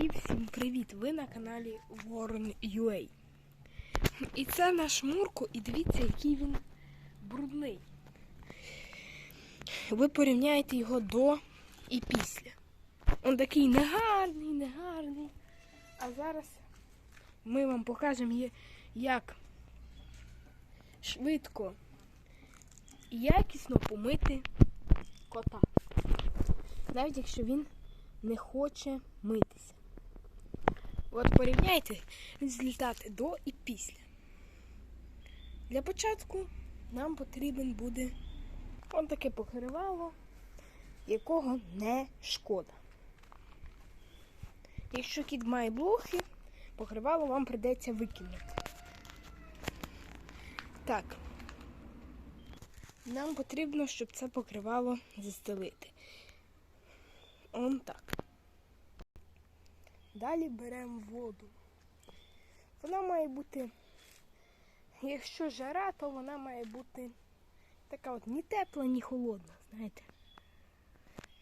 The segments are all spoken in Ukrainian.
І всім привіт! Ви на каналі Warren.ua. І це наш Мурко, і дивіться, який він брудний. Ви порівняєте його до і після. Він такий негарний, негарний. А зараз ми вам покажемо, як швидко і якісно помити кота. Навіть якщо він не хоче митися. От порівняйте результати до і після. Для початку нам потрібен буде он таке покривало, якого не шкода. Якщо кіт має блохи, покривало вам придеться викинути. Так. Нам потрібно, щоб це покривало застелити. Он так. Далі беремо воду. Вона має бути, якщо жара, то вона має бути така от ні тепла, ні холодна, знаєте.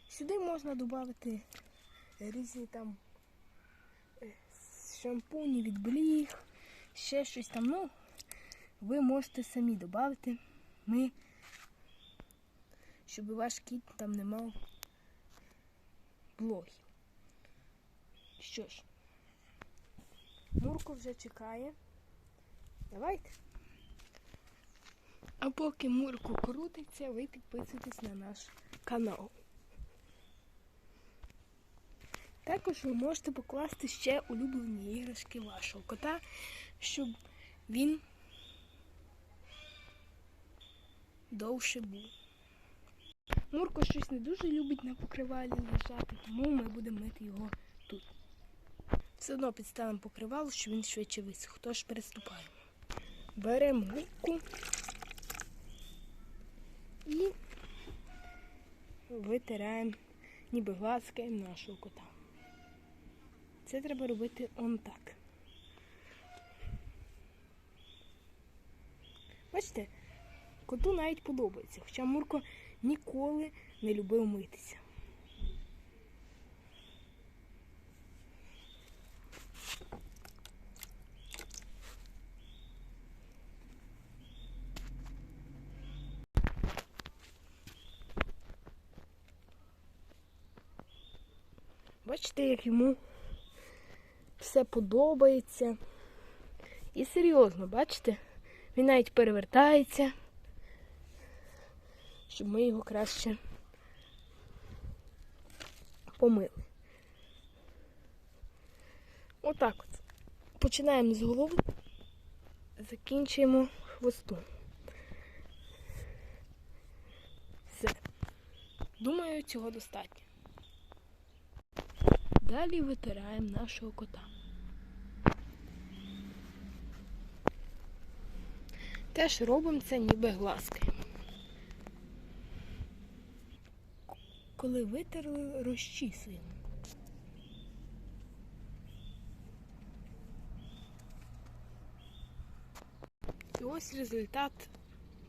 Сюди можна додати різні там е, шампуні від бліг, ще щось там. Ну, ви можете самі додати. Ми, щоб ваш кіт там не мав блогів. Що ж, Мурко вже чекає. Давайте. А поки Мурко крутиться, ви підписуйтесь на наш канал. Також ви можете покласти ще улюблені іграшки вашого кота, щоб він довше був. Мурко щось не дуже любить на покривалі лежати, тому ми будемо мити його тут. Все одно підставимо покривало, щоб він швидше висох. Тож переступаємо. Беремо губку і витираємо, ніби глазкаємо нашого кота. Це треба робити он так. Бачите, коту навіть подобається, хоча Мурко ніколи не любив митися. Бачите, як йому все подобається. І серйозно, бачите? Він навіть перевертається, щоб ми його краще помили. Отак от. Починаємо з голови, закінчуємо хвостом. Все. Думаю, цього достатньо. Далі витираємо нашого кота. Теж робимо це ніби глазкою. Коли витерли, розчісуємо. І ось результат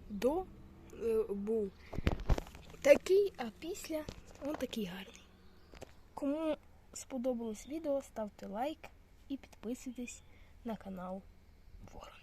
до е, був такий, а після он такий гарний. Кому сподобалось відео, ставте лайк і підписуйтесь на канал Ворон.